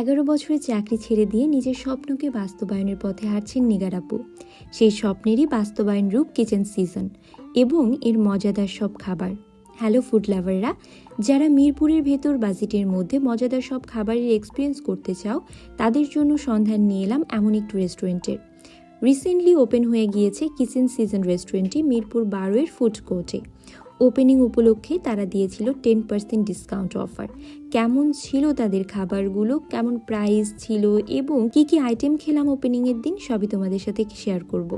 এগারো বছরের চাকরি ছেড়ে দিয়ে নিজের স্বপ্নকে বাস্তবায়নের পথে হাঁটছেন নিগার আপু। সেই স্বপ্নেরই বাস্তবায়ন রূপ কিচেন সিজন এবং এর মজাদার সব খাবার। হ্যালো ফুড লাভাররা, যারা মিরপুরের ভেতর বাজেটের মধ্যে মজাদার সব খাবারের এক্সপিরিয়েন্স করতে চাও, তাদের জন্য সন্ধান নিয়ে এলাম এমন একটু রেস্টুরেন্টের রিসেন্টলি ওপেন হয়ে গিয়েছে কিচেন সিজন রেস্টুরেন্টটি মিরপুর বারোয়ের ফুড কোর্টে। ওপেনিং উপলক্ষে তারা দিয়েছিল টেন পার্সেন্ট ডিসকাউন্ট অফার কেমন ছিল তাদের খাবারগুলো? কেমন প্রাইস ছিল? এবং কি কি আইটেম খেলাম ওপেনিংয়ের দিন? সবই তোমাদের সাথে শেয়ার করব।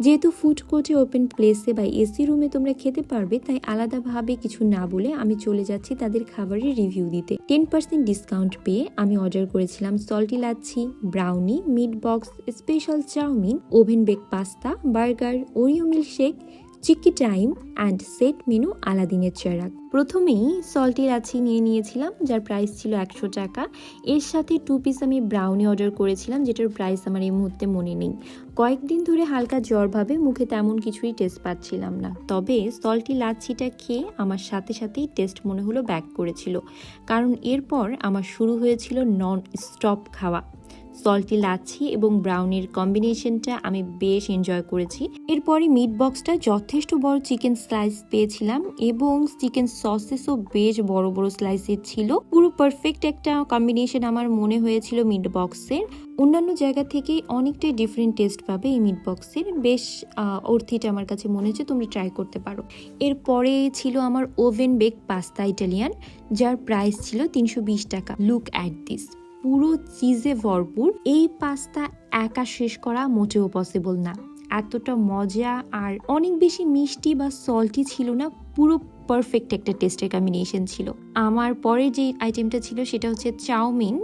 যেহেতু ফুড কোর্টে ওপেন প্লেসে বা এসি রুমে তোমরা খেতে পারবে, তাই আলাদাভাবে কিছু না বলে আমি চলে যাচ্ছি তাদের খাবারের রিভিউ দিতে। টেন পার্সেন্ট ডিসকাউন্ট পেয়ে আমি অর্ডার করেছিলাম salty lassi brownie meat box special chowmein oven bake pasta burger Oreo milkshake chicky time and set menu আলাদিনের চেরাক প্রথমেই সল্টি লাচ্ছি নিয়ে নিয়েছিলাম, যার প্রাইস ছিল একশো টাকা। এর সাথে টু পিস আমি ব্রাউনি অর্ডার করেছিলাম, যেটার প্রাইস আমার এই মুহূর্তে মনে নেই। কয়েকদিন ধরে হালকা জ্বর ভাবে মুখে তেমন কিছুই টেস্ট পাচ্ছিলাম না। তবে সল্টি লাচ্ছিটা খেয়ে আমার সাথে সাথেই টেস্ট মনে হলো ব্যাক করেছিল। কারণ এরপর আমার শুরু হয়েছিল নন স্টপ খাওয়া। সল্টি লাচ্ছি এবং ব্রাউনির কম্বিনেশনটা আমি বেশ এনজয় করেছি। এরপরে মিট বক্সটা যথেষ্ট বড় চিকেন স্লাইস পেয়েছিলাম এবং চিকেন সসেসও বেশ বড় বড় স্লাইসের ছিল। পুরো পারফেক্ট একটা কম্বিনেশন আমার মনে হয়েছিল মিট বক্সের অন্যান্য জায়গা থেকে অনেকটাই ডিফারেন্ট টেস্ট পাবে এই মিট বক্সের বেশ অর্থিটা আমার কাছে মনে হচ্ছে তোমরা ট্রাই করতে পারো। এরপরে ছিল আমার ওভেন বেক পাস্তা ইটালিয়ান যার প্রাইস ছিল তিনশো বিশ টাকা। লুক অ্যাট দিস পুরো চিজে ভরপুর, এই পাস্তা একা শেষ করা মোটেও পসিবল না। এতটা মজা আর অনেক বেশি মিষ্টি বা সল্টি ছিল না, পুরো পারফেক্ট একটা টেস্টের কম্বিনেশন ছিল। আমার পরে যে আইটেমটা ছিল সেটা হচ্ছে chowmein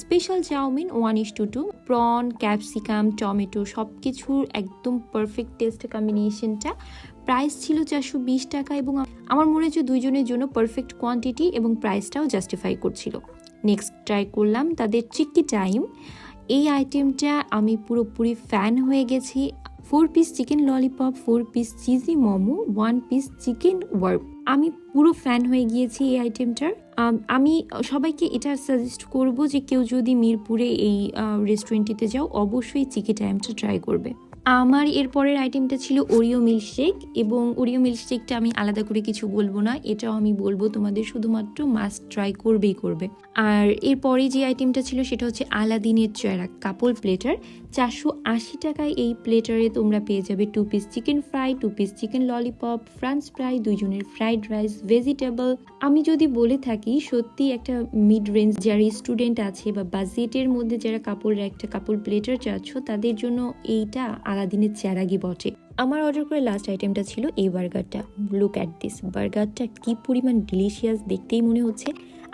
special chowmein one is to two prawn capsicum tomato সব কিছুর একদম পারফেক্ট টেস্টের কম্বিনেশনটা প্রাইস ছিল চারশো বিশ টাকা এবং আমার মনে হচ্ছে দুইজনের জন্য পারফেক্ট কোয়ান্টিটি এবং প্রাইসটাও জাস্টিফাই করছিল। নেক্সট ট্রাই করলাম তাদের চিক্কি টাইম এই আইটেমটা আমি পুরোপুরি ফ্যান হয়ে গেছি। Four piece chicken lollipop four piece cheesy momo one piece chicken wrap আমি পুরো ফ্যান হয়ে গিয়েছি এই আইটেমটার আমি সবাইকে এটা সাজেস্ট করব যে কেউ যদি মিরপুরে এই রেস্টুরেন্টটিতে যাও, অবশ্যই চিকেন টাইমটা ট্রাই করবে। আমার এরপরের আইটেমটা ছিল ওরিও মিল্কশেক এবং ওরিও মিল্কশেকটা আমি আলাদা করে কিছু বলব না, এটাও আমি বলব তোমাদের শুধুমাত্র মাস্ট ট্রাই করবেই করবে। আর এরপরে যে আইটেমটা ছিল সেটা হচ্ছে আলাদিনের চয়রা কাপল প্লেটার চারশো আশি টাকায় এই প্লেটারে তোমরা পেয়ে যাবে two piece chicken fry two piece chicken lollipop French fry দুইজনের ফ্রাইড রাইস ভেজিটেবল আমি যদি বলে থাকি, সত্যি একটা মিড রেঞ্জ যারা স্টুডেন্ট আছে বা বাজেটের মধ্যে যারা কাপড়ের একটা কাপড় প্লেটার চাচ্ছ, তাদের জন্য এইটা আলাদিনের চ্যারাগি বটে। আমার অর্ডার করে লাস্ট আইটেমটা ছিল এই বার্গারটা লুক অ্যাট দিস বার্গারটা কী পরিমাণ ডিলিশিয়াস দেখতেই মনে হচ্ছে।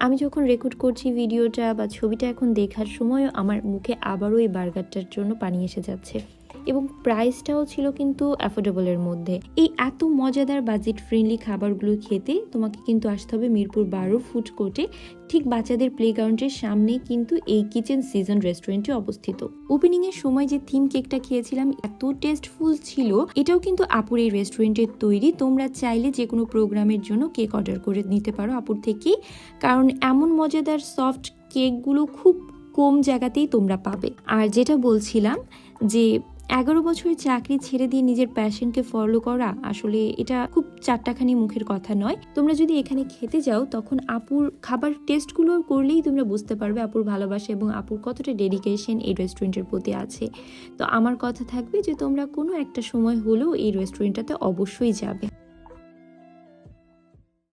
আমি যখন রেকর্ড করছি ভিডিওটা বা ছবিটা এখন দেখার সময়ও আমার মুখে আবারও এই বার্গারটার জন্য পানি এসে যাচ্ছে। এবং প্রাইসটাও ছিল কিন্তু অ্যাফোর্ডেবলের মধ্যে। এই এত মজাদার বাজেট ফ্রেন্ডলি খাবারগুলো খেতে তোমাকে কিন্তু আসতে হবে মিরপুর বারো ফুড কোর্টে ঠিক বাচ্চাদের প্লেগ্রাউন্ডের সামনে কিন্তু এই কিচেন সিজন রেস্টুরেন্টে অবস্থিত। ওপেনিং এর সময় যে থিম কেকটা খেয়েছিলাম, এত টেস্টফুল ছিল। এটাও কিন্তু আপুর এই রেস্টুরেন্টের তৈরি। তোমরা চাইলে যে কোনো প্রোগ্রামের জন্য কেক অর্ডার করে নিতে পারো আপুর থেকেই কারণ এমন মজাদার সফট কেকগুলো খুব কম জায়গাতেই তোমরা পাবে। আর যেটা বলছিলাম যে এগারো বছরের চাকরি ছেড়ে দিয়ে নিজের প্যাশনকে ফলো করা আসলে এটা খুব চারটাখানি মুখের কথা নয়। তোমরা যদি এখানে খেতে যাও, তখন আপুর খাবার টেস্টগুলো করলেই তোমরা বুঝতে পারবে আপুর ভালোবাসা এবং আপুর কতটা ডেডিকেশন এই রেস্টুরেন্টের প্রতি আছে। তো আমার কথা থাকবে যে তোমরা কোনো একটা সময় হলেও এই রেস্টুরেন্টটাতে অবশ্যই যাবে।